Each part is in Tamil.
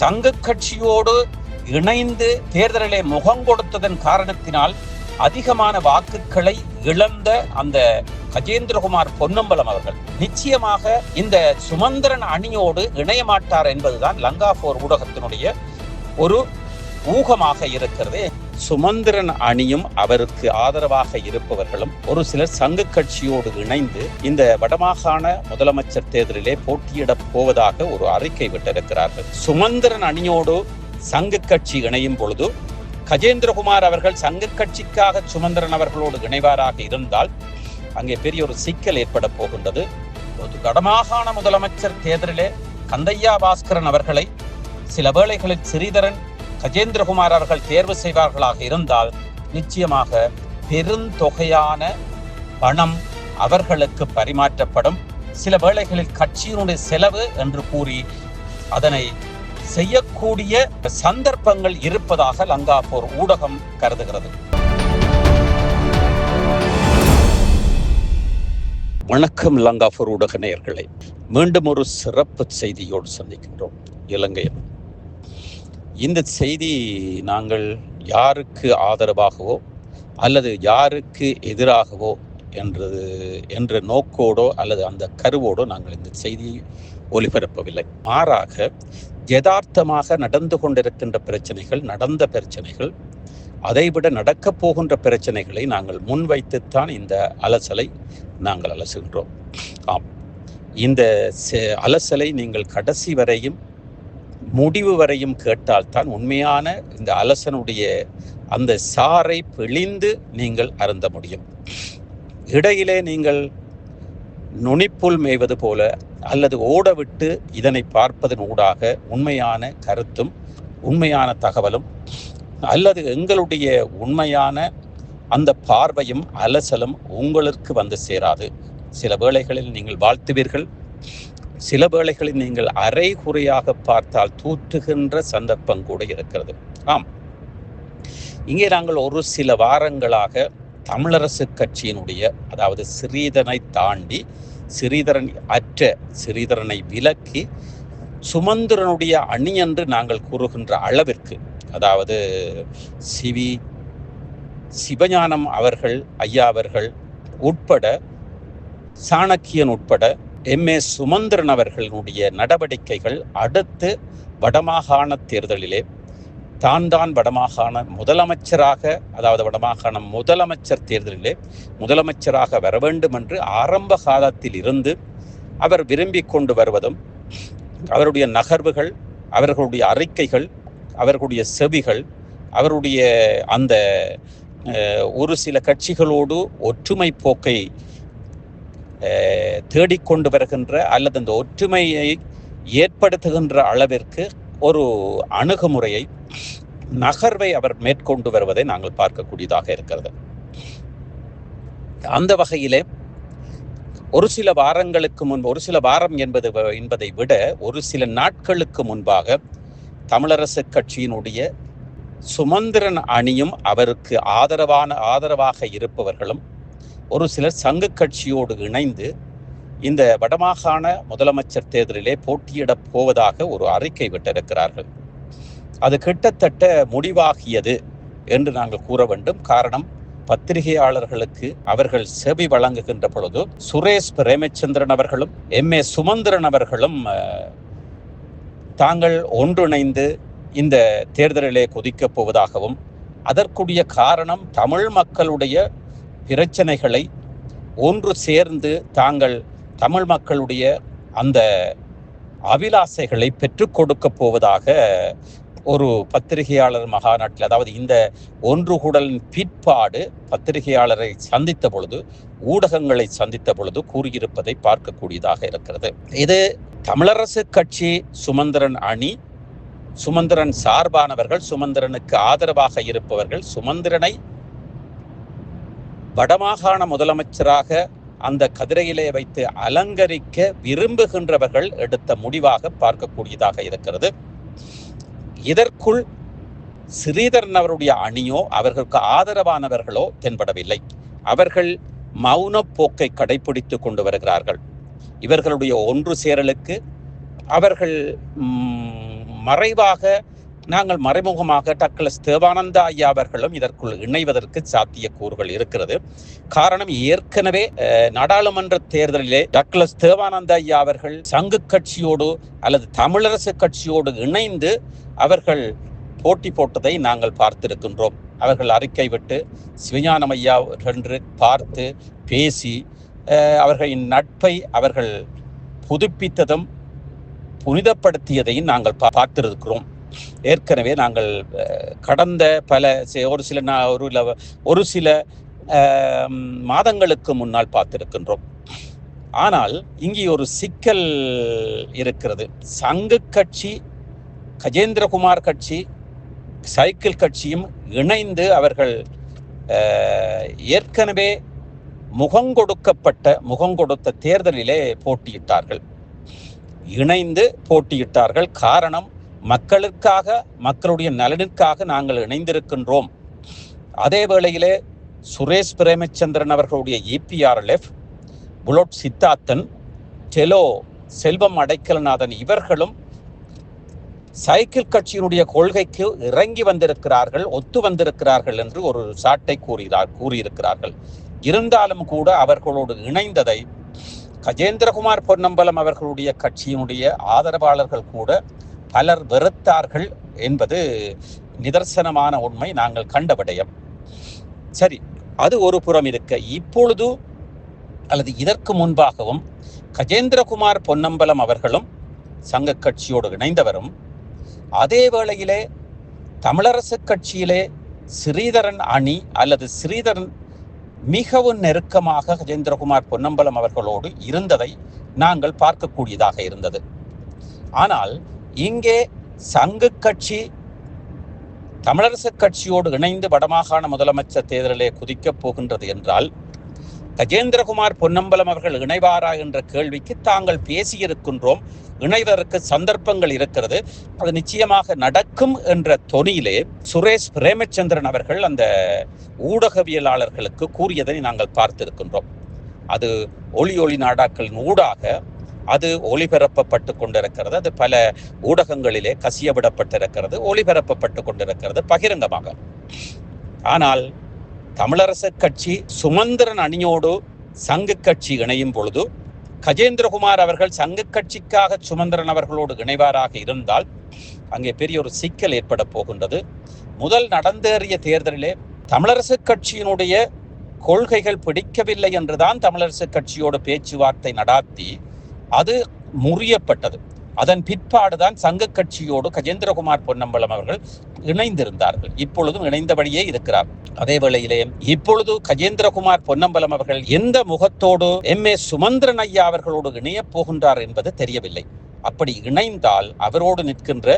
சங்க கட்சியோடு இணைந்து தேர்தலிலே முகம் கொடுத்ததன் காரணத்தினால் அதிகமான வாக்குகளை இழந்த அந்த கஜேந்திரகுமார் பொன்னம்பலம் அவர்கள் நிச்சயமாக இந்த சுமந்திரன் அணியோடு இணைய மாட்டார் என்பதுதான் லங்கா போர் ஊடகத்தினுடைய ஒரு ஊகமாக இருக்கிறது. சுமந்திரன் அணியும் அவருக்கு ஆதரவாக இருப்பவர்களும் ஒரு சிலர் சங்க கட்சியோடு இணைந்து இந்த வடமாகாண முதலமைச்சர் தேர்தலிலே போட்டியிடப் போவதாக ஒரு அறிக்கை விட்டிருக்கிறார்கள். சுமந்திரன் அணியோடு சங்க கட்சி இணையும் பொழுது கஜேந்திரகுமார் அவர்கள் சங்க கட்சிக்காக சுமந்திரன் அவர்களோடு இணைவாராக இருந்தால் அங்கே பெரிய ஒரு சிக்கல் ஏற்பட போகின்றது. ஒரு வடமாகாண முதலமைச்சர் தேர்தலிலே கந்தையா பாஸ்கரன் அவர்களை சில வேளைகளில் சிறிதரன் கஜேந்திரகுமார் அவர்கள் தேர்வு செய்வார்களாக இருந்தால் நிச்சயமாக பெருந்தொகையான பணம் அவர்களுக்கு பரிமாற்றப்படும். சில வேளைகளில் கட்சியினுடைய செலவு என்று கூறி அதனை செய்யக்கூடிய சந்தர்ப்பங்கள் இருப்பதாக லங்காபூர் ஊடகம் கருதுகிறது. வணக்கம் லங்காபூர் ஊடக நேயர்களை. மீண்டும் ஒரு சிறப்பு செய்தியோடு சந்திக்கின்றோம். இலங்கையில் இந்த செய்தி நாங்கள் யாருக்கு ஆதரவாகவோ அல்லது யாருக்கு எதிராகவோ என்றது என்ற நோக்கோடோ அல்லது அந்த கருவோடோ நாங்கள் இந்த செய்தியை ஒளிபரப்பவில்லை. மாறாக யதார்த்தமாக நடந்து கொண்டிருக்கின்ற பிரச்சனைகள் நடந்த பிரச்சனைகள் அதைவிட நடக்கப் போகின்ற பிரச்சனைகளை நாங்கள் முன்வைத்துத்தான் இந்த அலசலை நாங்கள் அலசுகின்றோம். ஆம். இந்த அலசலை நீங்கள் கடைசி வரையும் முடிவு வரையும் கேட்டால்தான் உண்மையான இந்த அலசனுடைய அந்த சாரை பிழிந்து நீங்கள் அருந்த முடியும். இடையிலே நீங்கள் நுனிப்புல் மேய்வது போல அல்லது ஓடவிட்டு இதனை பார்ப்பதன் ஊடாக உண்மையான கருத்தும் உண்மையான தகவலும் அல்லது எங்களுடைய உண்மையான அந்த பார்வையும் அலசலும் உங்களுக்கு வந்து சேராது. சில வேளைகளில் நீங்கள் வாழ்த்துவீர்கள். சில வேளைகளில் நீங்கள் அரைகுறையாக பார்த்தால் தூற்றுகின்ற சந்தர்ப்பம் கூட இருக்கிறது. ஆம். இங்கே நாங்கள் ஒரு சில வாரங்களாக தமிழரசு கட்சியினுடைய அதாவது ஸ்ரீதனை தாண்டி சிறீதரன் அற்ற சிறீதரனை விலக்கி சுமந்திரனுடைய அணி என்று நாங்கள் கூறுகின்ற அளவிற்கு அதாவது சிவி சிவஞானம் அவர்கள் ஐயா அவர்கள் உட்பட சாணக்கியன் உட்பட எம். ஏ. சுமந்திரன் அவர்களுடைய நடவடிக்கைகள் அடுத்து வடமாகாண தேர்தலிலே தான் தான் வடமாகாண முதலமைச்சராக அதாவது வடமாகாண முதலமைச்சர் தேர்தலிலே முதலமைச்சராக வர வேண்டும் என்று ஆரம்ப காலத்தில் இருந்து அவர் விரும்பி கொண்டு வருவதும் அவருடைய நகர்வுகள் அவர்களுடைய அறிக்கைகள் அவர்களுடைய செவிகள் அவருடைய அந்த ஒரு சில கட்சிகளோடு ஒற்றுமை போக்கை தேடிக்கொண்டு வருகின்ற அல்லது அந்த ஒற்றுமையை ஏற்படுத்துகின்ற அளவிற்கு ஒரு அணுகுமுறையை நகர்வை அவர் மேற்கொண்டு வருவதை நாங்கள் பார்க்கக்கூடியதாக இருக்கிறது. அந்த வகையிலே ஒரு சில வாரங்களுக்கு முன்பு ஒரு சில வாரம் என்பது வ- என்பதை விட ஒரு சில நாட்களுக்கு முன்பாக தமிழரசு கட்சியினுடைய சுமந்திரன் அணியும் அவருக்கு ஆதரவான ஆதரவாக இருப்பவர்களும் ஒரு சிலர் சங்க கட்சியோடு இணைந்து இந்த வடமாகாண முதலமைச்சர் தேர்தலிலே போட்டியிடப் போவதாக ஒரு அறிக்கை விட்டிருக்கிறார்கள். அது கிட்டத்தட்ட முடிவாகியது என்று நாங்கள் கூற வேண்டும். காரணம் பத்திரிகையாளர்களுக்கு அவர்கள் செவி வழங்குகின்ற பொழுது சுரேஷ் பிரேமச்சந்திரன் அவர்களும் எம். ஏ. சுமந்திரன் அவர்களும் தாங்கள் ஒன்றிணைந்து இந்த தேர்தலிலே கொதிக்கப் போவதாகவும் அதற்குரிய காரணம் தமிழ் மக்களுடைய பிரச்சனைகளை ஒன்று சேர்ந்து தாங்கள் தமிழ் மக்களுடைய அந்த அபிலாசைகளை பெற்றுக் கொடுக்க போவதாக ஒரு பத்திரிகையாளர் மகாநாட்டில் அதாவது இந்த ஒன்று கூடலின் பிற்பாடு பத்திரிகையாளரை சந்தித்த பொழுது ஊடகங்களை சந்தித்த பொழுது கூறியிருப்பதை பார்க்கக்கூடியதாக இருக்கிறது. இது தமிழரசு கட்சி சுமந்திரன் அணி சுமந்திரன் சார்பானவர்கள் சுமந்திரனுக்கு ஆதரவாக இருப்பவர்கள் சுமந்திரனை வடமாகாண முதலமைச்சராக அந்த கதிரையிலே வைத்து அலங்கரிக்க விரும்புகின்றவர்கள் எடுத்த முடிவாக பார்க்கக்கூடியதாக இருக்கிறது. இதற்குள் ஸ்ரீதரன் அவருடைய அணியோ அவர்களுக்கு ஆதரவானவர்களோ தென்படவில்லை. அவர்கள் மௌன போக்கை கொண்டு வருகிறார்கள். இவர்களுடைய ஒன்று சேரலுக்கு அவர்கள் மறைவாக நாங்கள் மறைமுகமாக டக்ளஸ் தேவானந்தா ஐயா அவர்களும் இதற்குள் இணைவதற்கு சாத்திய கூறுகள் இருக்கிறது. காரணம் ஏற்கனவே நாடாளுமன்ற தேர்தலிலே டக்ளஸ் தேவானந்தா ஐயா அவர்கள் சங்கு கட்சியோடு அல்லது தமிழரசு கட்சியோடு இணைந்து அவர்கள் போட்டி போட்டதை நாங்கள் பார்த்திருக்கின்றோம். அவர்கள் அறிக்கை விட்டு சிவஞானம் ஐயா என்று பார்த்து பேசி அவர்களின் நட்பை அவர்கள் புதுப்பித்ததும் புனிதப்படுத்தியதையும் நாங்கள் பார்த்திருக்கிறோம். ஏற்கனவே நாங்கள் கடந்த பல ஒரு சில ஒரு ஒரு சில மாதங்களுக்கு முன்னால் பார்த்திருக்கின்றோம். ஆனால் இங்கே ஒரு சிக்கல் இருக்கிறது. சங்கு கட்சி கஜேந்திரகுமார் கட்சி சைக்கிள் கட்சியும் இணைந்து அவர்கள் ஏற்கனவே முகங்கொடுக்கப்பட்ட முகங்கொடுத்த தேர்தலிலே போட்டியிட்டார்கள். இணைந்து போட்டியிட்டார்கள். காரணம் மக்களுக்காக மக்களுடைய நலனுக்காக நாங்கள் இணைந்திருக்கின்றோம். அதே வேளையிலே சுரேஷ் பிரேமச்சந்திரன் அவர்களுடைய இபிஆர்எல்எஃப் புலோட் சித்தார்த்தன் டெலோ செல்வம் அடைக்கலநாதன் இவர்களும் சைக்கிள் கட்சியினுடைய கொள்கைக்கு இறங்கி வந்திருக்கிறார்கள் ஒத்து வந்திருக்கிறார்கள் என்று ஒரு சாட்டை கூறுகிறார் கூறியிருக்கிறார்கள். இருந்தாலும் கூட அவர்களோடு இணைந்ததை கஜேந்திரகுமார் பொன்னம்பலம் அவர்களுடைய கட்சியினுடைய ஆதரவாளர்கள் கூட பலர் வெறுத்தார்கள் என்பது நிதர்சனமான உண்மை நாங்கள் கண்ட விடயம். சரி அது ஒரு புறம் இருக்க இப்பொழுது அல்லது இதற்கு முன்பாகவும் கஜேந்திரகுமார் பொன்னம்பலம் அவர்களும் சங்க கட்சியோடு இணைந்தவரும் அதே வேளையிலே தமிழரசு கட்சியிலே ஸ்ரீதரன் அணி அல்லது ஸ்ரீதரன் மிகவும் நெருக்கமாக கஜேந்திரகுமார் பொன்னம்பலம் அவர்களோடு இருந்ததை நாங்கள் பார்க்கக்கூடியதாக இருந்தது. ஆனால் இங்கே சங்கு கட்சி தமிழரசு கட்சியோடு இணைந்து வடமாகாண முதலமைச்சர் தேர்தலிலே குதிக்கப் போகின்றது என்றால் கஜேந்திரகுமார் பொன்னம்பலம் அவர்கள் இணைவாரா என்ற கேள்விக்கு தாங்கள் பேசியிருக்கின்றோம். இணைவதற்கு சந்தர்ப்பங்கள் இருக்கிறது. அது நிச்சயமாக நடக்கும் என்ற தொனியிலே சுரேஷ் பிரேமச்சந்திரன் அவர்கள் அந்த ஊடகவியலாளர்களுக்கு கூறியதை நாங்கள் பார்த்திருக்கின்றோம். அது ஒளி ஒளி நாடாக்களின் ஊடாக அது ஒளிபரப்பப்பட்டு கொண்டிருக்கிறது. அது பல ஊடகங்களிலே கசியவிடப்பட்டிருக்கிறது ஒளிபரப்பப்பட்டு கொண்டிருக்கிறது பகிரங்கமாக. ஆனால் தமிழரசு கட்சி சுமந்திரன் அணியோடு சங்கு கட்சி இணையும் பொழுது கஜேந்திரகுமார் அவர்கள் சங்கு கட்சிக்காக சுமந்திரன் அவர்களோடு இணைவாராக இருந்தால் அங்கே பெரிய ஒரு சிக்கல் ஏற்பட போகின்றது. முதல் நடந்தேறிய தேர்தலிலே தமிழரசு கட்சியினுடைய கொள்கைகள் பிடிக்கவில்லை என்றுதான் தமிழரசு கட்சியோடு பேச்சுவார்த்தை நடாத்தி அது முறியப்பட்டது. அதன் பிற்பாடுதான் சங்க கட்சியோடு கஜேந்திரகுமார் பொன்னம்பலம் அவர்கள் இணைந்திருந்தார்கள். இப்பொழுதும் இணைந்தபடியே இருக்கிறார். அதே வேளையிலே இப்பொழுது கஜேந்திரகுமார் பொன்னம்பலம் அவர்கள் எந்த முகத்தோடு எம். ஏ. சுமந்திரன் ஐயா அவர்களோடு இணையப் போகின்றார் என்பது தெரியவில்லை. அப்படி இணைந்தால் அவரோடு நிற்கின்ற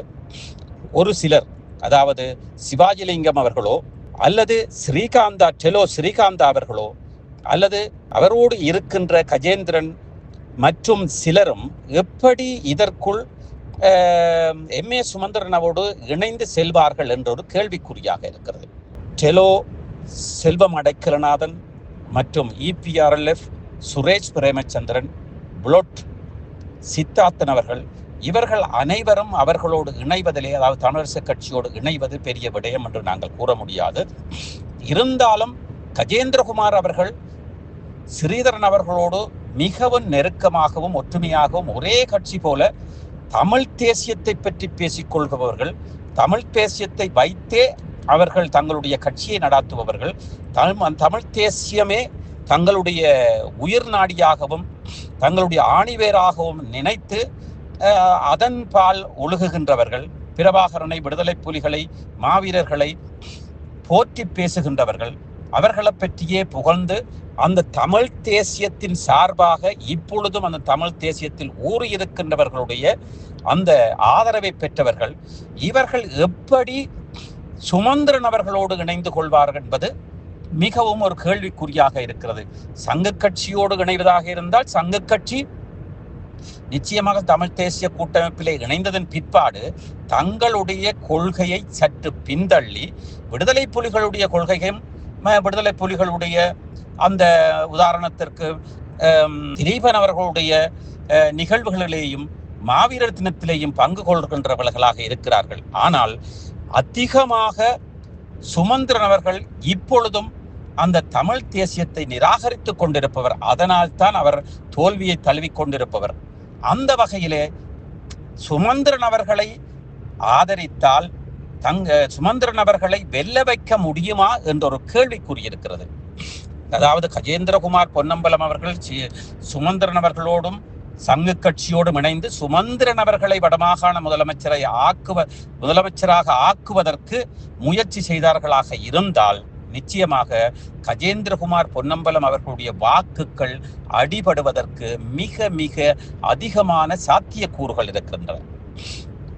ஒரு சிலர் அதாவது சிவாஜிலிங்கம் அவர்களோ அல்லது ஸ்ரீகாந்தா டெலோ ஸ்ரீகாந்தா அவர்களோ அல்லது அவரோடு இருக்கின்ற கஜேந்திரன் மற்றும் சிலரும் எப்படி இதற்குள் எம் ஏ சுமந்திரனோடு இணைந்து செல்வார்கள் என்ற ஒரு கேள்விக்குறியாக இருக்கிறது. டெலோ செல்வம் அடைக்கலநாதன் மற்றும் இபிஆர்எல்எஃப் சுரேஷ் பிரேமச்சந்திரன் புளொட் சித்தார்த்தன் அவர்கள் இவர்கள் அனைவரும் அவர்களோடு இணைவதிலே அதாவது தமிழரசு கட்சியோடு இணைவது பெரிய விடயம் என்று நாங்கள் கூற முடியாது. இருந்தாலும் கஜேந்திரகுமார் அவர்கள் ஸ்ரீதரன் அவர்களோடு மிகவும் நெருக்கமாகவும் ஒற்றுமையாகவும் ஒரே கட்சி போல தமிழ் தேசியத்தை பற்றி பேசிக்கொள்பவர்கள் தமிழ் தேசியத்தை வைத்தே அவர்கள் தங்களுடைய கட்சியை நடாத்துபவர்கள் தமிழ் தமிழ் தேசியமே தங்களுடைய உயிர் நாடியாகவும் தங்களுடைய ஆணிவேராகவும் நினைத்து அதன் பால் ஒழுகுகின்றவர்கள் பிரபாகரனை விடுதலை புலிகளை மாவீரர்களை போற்றி பேசுகின்றவர்கள். அவர்களை பற்றியே புகழ்ந்து அந்த தமிழ் தேசியத்தின் சார்பாக இப்பொழுதும் அந்த தமிழ் தேசியத்தில் ஊறியிருக்கின்றவர்களுடைய அந்த ஆதரவை பெற்றவர்கள் இவர்கள் எப்படி சுமந்திரன் அவர்களோடு இணைந்து கொள்வார்கள் என்பது மிகவும் ஒரு கேள்விக்குறியாக இருக்கிறது. சங்க கட்சியோடு இணைவதாக இருந்தால் சங்க கட்சி நிச்சயமாக தமிழ் தேசிய கூட்டமைப்பிலே இணைந்ததன் பிற்பாடு தங்களுடைய கொள்கையை சற்று பின்தள்ளி விடுதலை புலிகளுடைய கொள்கையும் விடுதலை புலிகளுடைய அந்த உதாரணத்திற்கு திலீபன் அவர்களுடைய நிகழ்வுகளிலேயும் மாவீரர் தினத்திலேயும் பங்கு கொள்கின்றவர்களாக இருக்கிறார்கள். ஆனால் அதிகமாக சுமந்திரன் அவர்கள் இப்பொழுதும் அந்த தமிழ் தேசியத்தை நிராகரித்துக் கொண்டிருப்பவர். அதனால் தான் அவர் தோல்வியை தழுவிக் கொண்டிருப்பவர். அந்த வகையிலே சுமந்திரன் அவர்களை ஆதரித்தால் தங்க சுமந்திரன் அவர்களை வெல்ல வைக்க முடியுமா என்ற ஒரு கேள்விக்குறி இருக்கிறது அதாவது கஜேந்திரகுமார் பொன்னம்பலம் அவர்கள் சி- சுமந்திரன் அவர்களோடும் சங்கு கட்சியோடும் இணைந்து சுமந்திரன் அவர்களை வடமாகாண முதலமைச்சரை ஆக்குவ முதலமைச்சராக ஆக்குவதற்கு முயற்சி செய்தார்களாக இருந்தால் நிச்சயமாக கஜேந்திரகுமார் பொன்னம்பலம் அவர்களுடைய வாக்குகள் அடிபடுவதற்கு மிக மிக அதிகமான சாத்தியக்கூறுகள் இருக்கின்றன.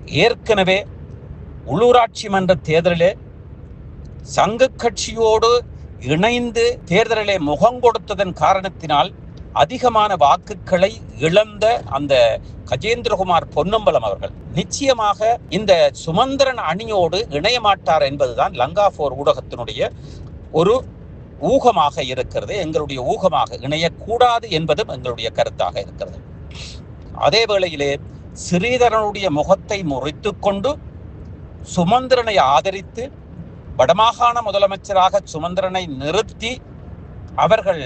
ஏற்கனவே உள்ளூராட்சி மன்ற தேர்தலிலே சங்க கட்சியோடு இணைந்து தேர்தலிலே முகம் கொடுத்ததன் காரணத்தினால் அதிகமான வாக்குகளை இழந்த அந்த கஜேந்திரகுமார் பொன்னம்பலம் அவர்கள் நிச்சயமாக இந்த சுமந்திரன் அணியோடு இணைய மாட்டார் என்பதுதான் லங்கா போர் ஊடகத்தினுடைய ஒரு ஊகமாக இருக்கிறது. எங்களுடைய ஊகமாக இணையக்கூடாது என்பதும் எங்களுடைய கருத்தாக இருக்கிறது. அதே வேளையிலே ஸ்ரீதரனுடைய முகத்தை முறித்து கொண்டு சுமந்திரனை ஆதரித்து வடமாகாண முதலமைச்சராக சுமந்திரனை நிறுத்தி அவர்கள்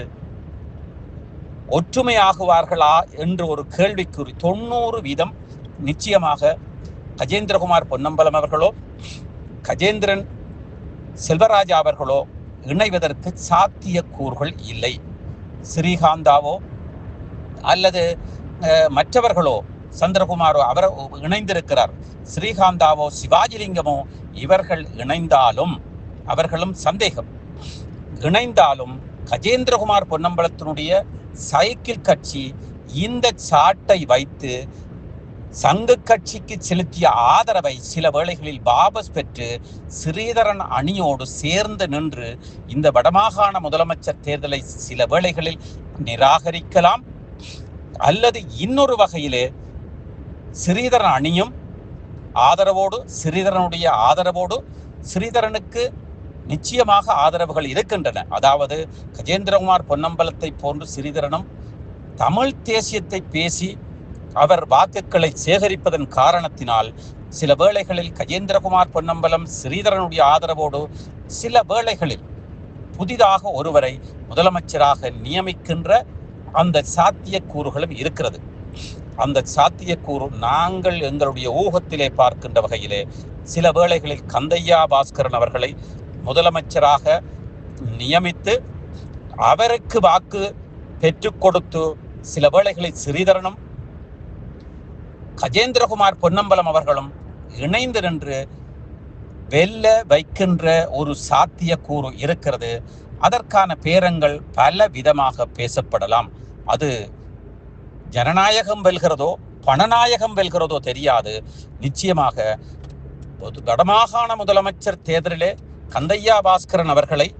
ஒற்றுமையாகுவார்களா என்று ஒரு கேள்விக்குறி. தொண்ணூறு வீதம் நிச்சயமாக கஜேந்திரகுமார் பொன்னம்பலம் அவர்களோ கஜேந்திரன் செல்வராஜா அவர்களோ இணைவதற்கு சாத்தியக்கூறுகள் இல்லை. ஸ்ரீகாந்தாவோ அல்லது மற்றவர்களோ சந்திரகுமாரோ அவர் இணைந்திருக்கிறார். ஸ்ரீகாந்தாவோ சிவாஜிலிங்கமோ இவர்கள் இணைந்தாலும் அவர்களும் சந்தேகம். இணைந்தாலும் கஜேந்திரகுமார் பொன்னம்பலத்தினுடைய சைக்கிள் கட்சி இந்த சாட்டை வைத்து சங்க கட்சிக்கு செலுத்திய ஆதரவை சில வேளைகளில் வாபஸ் பெற்று ஸ்ரீதரன் அணியோடு சேர்ந்து நின்று இந்த வடமாகாண முதலமைச்சர் தேர்தலை சில வேளைகளில் நிராகரிக்கலாம். அல்லது இன்னொரு வகையிலே ஸ்ரீதரன் அணியும் ஆதரவோடு ஸ்ரீதரனுடைய ஆதரவோடு ஸ்ரீதரனுக்கு நிச்சயமாக ஆதரவுகள் இருக்கின்றன. அதாவது கஜேந்திரகுமார் பொன்னம்பலத்தை போன்று ஸ்ரீதரனும் தமிழ் தேசியத்தை பேசி அவர் வாக்குகளை சேகரிப்பதன் காரணத்தினால் சில வேளைகளில் கஜேந்திரகுமார் பொன்னம்பலம் ஸ்ரீதரனுடைய ஆதரவோடு சில வேளைகளில் புதிதாக ஒருவரை முதலமைச்சராக நியமிக்கின்ற அந்த சாத்தியக்கூறுகளும் இருக்கிறது. அந்த சாத்தியக்கூறு நாங்கள் எங்களுடைய ஊகத்திலே பார்க்கின்ற வகையிலே சில வேளைகளில் கந்தையா பாஸ்கரன் அவர்களை முதலமைச்சராக நியமித்து அவருக்கு வாக்கு பெற்றுக் கொடுத்து சில வேளைகளில் ஸ்ரீதரனும் கஜேந்திரகுமார் பொன்னம்பலம் அவர்களும் இணைந்து நின்று வெல்ல வைக்கின்ற ஒரு சாத்தியக்கூறு இருக்கிறது. அதற்கான பேரங்கள் பல விதமாக பேசப்படலாம். அது ஜனநாயகம் வெல்கிறதோ பணநாயகம் வெல்கிறதோ தெரியாது. நிச்சயமாக பொது- வடமாகாண முதலமைச்சர் தேர்தலிலே கந்தையா பாஸ்கரன் அவர்களை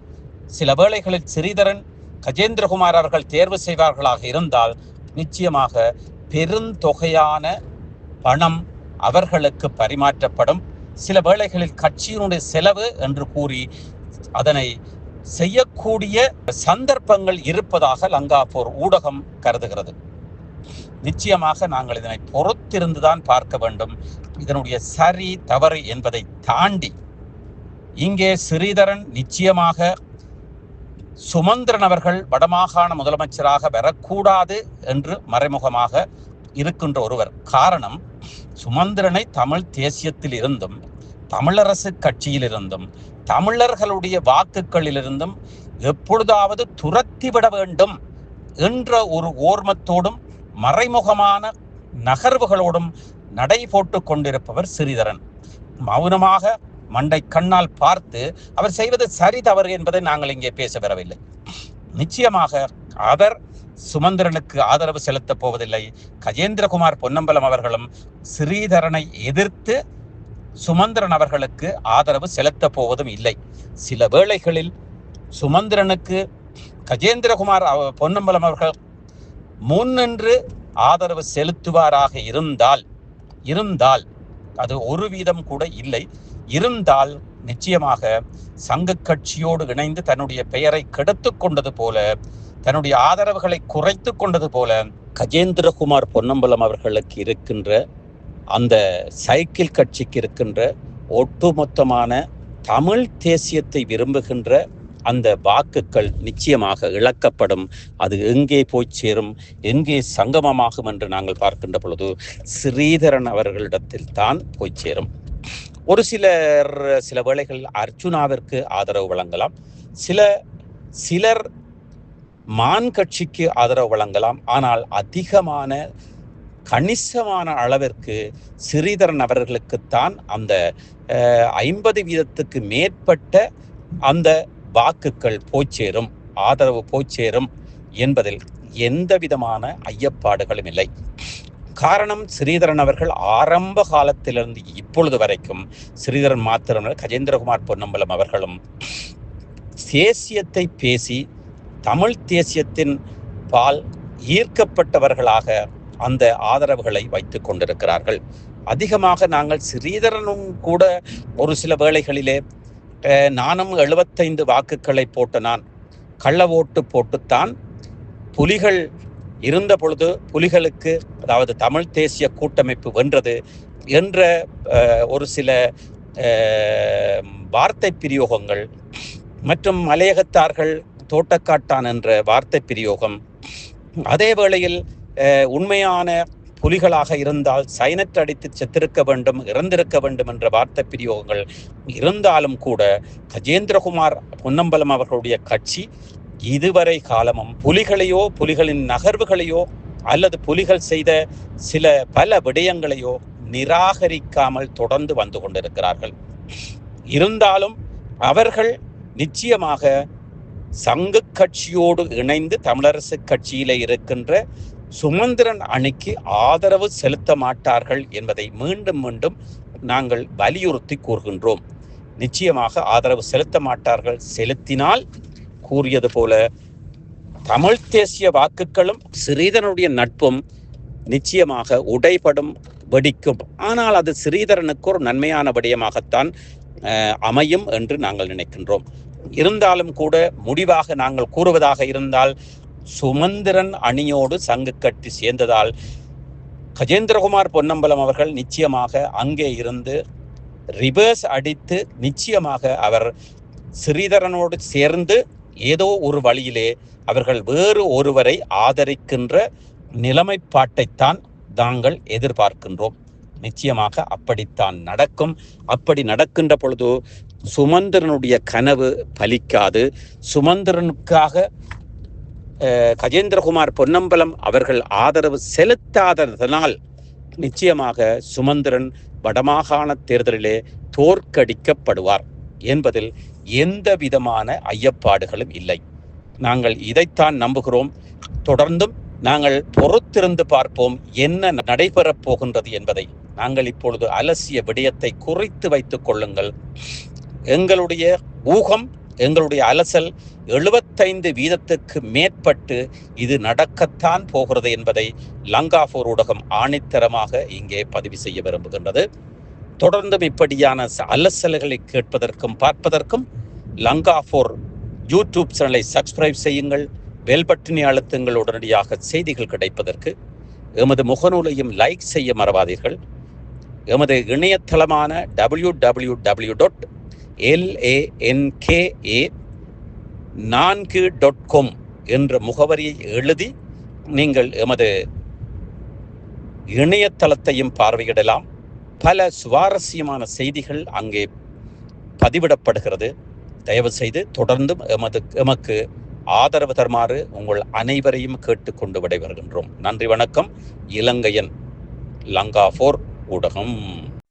சில வேளைகளில் ஸ்ரீதரன் கஜேந்திரகுமார் அவர்கள் தேர்வு செய்வார்களாக இருந்தால் நிச்சயமாக பெருந்தொகையான பணம் அவர்களுக்கு பரிமாற்றப்படும். சில வேளைகளில் கட்சியினுடைய செலவு என்று கூறி அதனை செய்யக்கூடிய சந்தர்ப்பங்கள் இருப்பதாக லங்காபூர் ஊடகம் கருதுகிறது. நிச்சயமாக நாங்கள் இதனை பொறுத்திருந்துதான் பார்க்க வேண்டும். இதனுடைய சரி தவறு என்பதை தாண்டி இங்கே ஸ்ரீதரன் நிச்சயமாக சுமந்திரன் அவர்கள் வடமாகாண முதலமைச்சராக வரக்கூடாது என்று மறைமுகமாக இருக்கின்ற ஒருவர். காரணம் சுமந்திரனை தமிழ் தேசியத்தில் இருந்தும் தமிழரசு கட்சியிலிருந்தும் தமிழர்களுடைய வாக்குகளிலிருந்தும் எப்பொழுதாவது துரத்திவிட வேண்டும் என்ற ஒரு ஓர்மத்தோடும் மறைமுகமான நகர்வுகளோடும் நடை போட்டு கொண்டிருப்பவர் ஸ்ரீதரன் மௌனமாக மண்டை கண்ணால் பார்த்து அவர் செய்வது சரி தவறு என்பதை நாங்கள் இங்கே பேச வரவில்லை நிச்சயமாக அவர் சுமந்திரனுக்கு ஆதரவு செலுத்தப் போவதில்லை. கஜேந்திரகுமார் பொன்னம்பலம் அவர்களும் ஸ்ரீதரனை எதிர்த்து சுமந்திரன் அவர்களுக்கு ஆதரவு செலுத்தப் போவதும் இல்லை. சில வேளைகளில் சுமந்திரனுக்கு கஜேந்திரகுமார் அவ- பொன்னம்பலம் அவர்கள் முன்னின்று ஆதரவு செலுத்துவாராக இருந்தால் இருந்தால் அது ஒரு வீதம் கூட இல்லை. இருந்தால் நிச்சயமாக சங்க கட்சியோடு இணைந்து தன்னுடைய பெயரை கெடுத்து கொண்டது போல தன்னுடைய ஆதரவுகளை குறைத்து கொண்டது போல கஜேந்திரகுமார் பொன்னம்பலம் அவர்களுக்கு இருக்கின்ற அந்த சைக்கிள் கட்சிக்கு இருக்கின்ற ஒட்டுமொத்தமான தமிழ் தேசியத்தை விரும்புகின்ற அந்த வாக்குகள் நிச்சயமாக இழக்கப்படும். அது எங்கே போய் சேரும்? எங்கே சங்கமமாகும் என்று நாங்கள் பார்க்கின்ற பொழுது ஸ்ரீதரன் அவர்களிடத்தில் தான் போய் சேரும். ஒரு சிலர் சில வேளைகள் அர்ஜுனாவிற்கு ஆதரவு வழங்கலாம். சில சிலர் மான் கட்சிக்கு ஆதரவு வழங்கலாம். ஆனால் அதிகமான கணிசமான அளவிற்கு ஸ்ரீதரன் அவர்களுக்குத்தான் அந்த ஐம்பது வீதத்துக்கு மேற்பட்ட அந்த வாக்குகள் போய்ச்சேரும் ஆதரவு போய்ச்சேரும் என்பதில் எந்த விதமான ஐயப்பாடுகளும் இல்லை. காரணம் ஸ்ரீதரன் அவர்கள் ஆரம்ப காலத்திலிருந்து இப்பொழுது வரைக்கும் ஸ்ரீதரன் மாத்திரம் கஜேந்திரகுமார் பொன்னம்பலம் அவர்களும் தேசியத்தை பேசி தமிழ் தேசியத்தின் பால் ஈர்க்கப்பட்டவர்களாக அந்த ஆதரவுகளை வைத்துக் கொண்டிருக்கிறார்கள். அதிகமாக நாங்கள் ஸ்ரீதரனும் கூட ஒரு சில வேளைகளிலே நானும் எழுபத்தைந்து வாக்குகளை போட்டு நான் கள்ள ஓட்டு போட்டுத்தான் புலிகள் இருந்த பொழுது புலிகளுக்கு அதாவது தமிழ் தேசிய கூட்டமைப்பு வென்றது என்ற ஒரு சில வார்த்தை பிரயோகங்கள் மற்றும் மலையகத்தார்கள் தோட்டக்காட்டான் என்ற வார்த்தை பிரயோகம். அதே வேளையில் உண்மையான புலிகளாக இருந்தால் சைனற்றடித்து செத்திருக்க வேண்டும் இறந்திருக்க வேண்டும் என்ற வார்த்தை பிரயோகங்கள் இருந்தாலும் கூட கஜேந்திரகுமார் பொன்னம்பலம் அவர்களுடைய கட்சி இதுவரை காலமும் புலிகளையோ புலிகளின் நகர்வுகளையோ அல்லது புலிகள் செய்த சில பல விடயங்களையோ நிராகரிக்காமல் தொடர்ந்து வந்து கொண்டிருக்கிறார்கள். இருந்தாலும் அவர்கள் நிச்சயமாக சங்கு கட்சியோடு இணைந்து தமிழரசு கட்சியில இருக்கின்ற சுமந்திரன் அணிக்கு ஆதரவு செலுத்த மாட்டார்கள் என்பதை மீண்டும் மீண்டும் நாங்கள் வலியுறுத்தி கூறுகின்றோம். நிச்சயமாக ஆதரவு செலுத்த மாட்டார்கள். செலுத்தினால் கூறியது போல தமிழ் தேசிய வாக்குகளும் ஸ்ரீதரனுடைய நட்பும் நிச்சயமாக உடைபடும் வெடிக்கும். ஆனால் அது ஸ்ரீதரனுக்கு ஒரு நன்மையான விடயமாகத்தான் அமையும் என்று நாங்கள் நினைக்கின்றோம். இருந்தாலும் கூட முடிவாக நாங்கள் கூறுவதாக இருந்தால் சுமந்திரன் அணியோடு சங்கு கட்டி சேர்ந்ததால் கஜேந்திரகுமார் பொன்னம்பலம் அவர்கள் நிச்சயமாக அங்கே இருந்து ரிவர்ஸ் அடித்து நிச்சயமாக அவர் ஸ்ரீதரனோடு சேர்ந்து ஏதோ ஒரு வழியிலே அவர்கள் வேறு ஒருவரை ஆதரிக்கின்ற நிலைமைப்பாட்டைத்தான் நாங்கள் எதிர்பார்க்கின்றோம். நிச்சயமாக அப்படித்தான் நடக்கும். அப்படி நடக்கின்ற பொழுது சுமந்திரனுடைய கனவு பலிக்காது. சுமந்திரனுக்காக கஜேந்திரகுமார் பொன்னம்பலம் அவர்கள் ஆதரவு செலுத்தாததனால் நிச்சயமாக சுமந்திரன் வடமாகாண தேர்தலிலே தோற்கடிக்கப்படுவார் என்பதில் எந்த விதமான ஐயப்பாடுகளும் இல்லை. நாங்கள் இதைத்தான் நம்புகிறோம். தொடர்ந்தும் நாங்கள் பொறுத்திருந்து பார்ப்போம் என்ன நடைபெறப் போகின்றது என்பதை. நாங்கள் இப்பொழுது அலசிய விடயத்தை குறைத்து வைத்துக் கொள்ளுங்கள். எங்களுடைய ஊகம் எங்களுடைய அலசல் எழுபத்தைந்து வீதத்துக்கு மேற்பட்டு இது நடக்கத்தான் போகிறது என்பதை லங்காபோர் ஊடகம் ஆணித்தரமாக இங்கே பதிவு செய்ய விரும்புகின்றது. தொடர்ந்தும் இப்படியான அலசல்களை கேட்பதற்கும் பார்ப்பதற்கும் லங்காபோர் யூடியூப் சேனலை சப்ஸ்கிரைப் செய்யுங்கள் பெல் பட்டினி உடனடியாக செய்திகள் கிடைப்பதற்கு. எமது முகநூலையும் லைக் செய்ய மறவாதீர்கள். எமது இணையதளமான W W W dot L A N K A நான்கு டாட் காம் என்ற முகவரியை எழுதி நீங்கள் எமது இணையதளத்தையும் பார்வையிடலாம். பல சுவாரஸ்யமான செய்திகள் அங்கே பதிவிடப்படுகிறது. தயவு செய்து தொடர்ந்தும் எமது எமக்கு ஆதரவு தருமாறு உங்கள் அனைவரையும் கேட்டுக்கொண்டு விடைபெறுகின்றோம். நன்றி வணக்கம். இலங்கையன் லங்கா ஃபோர் ஊடகம்.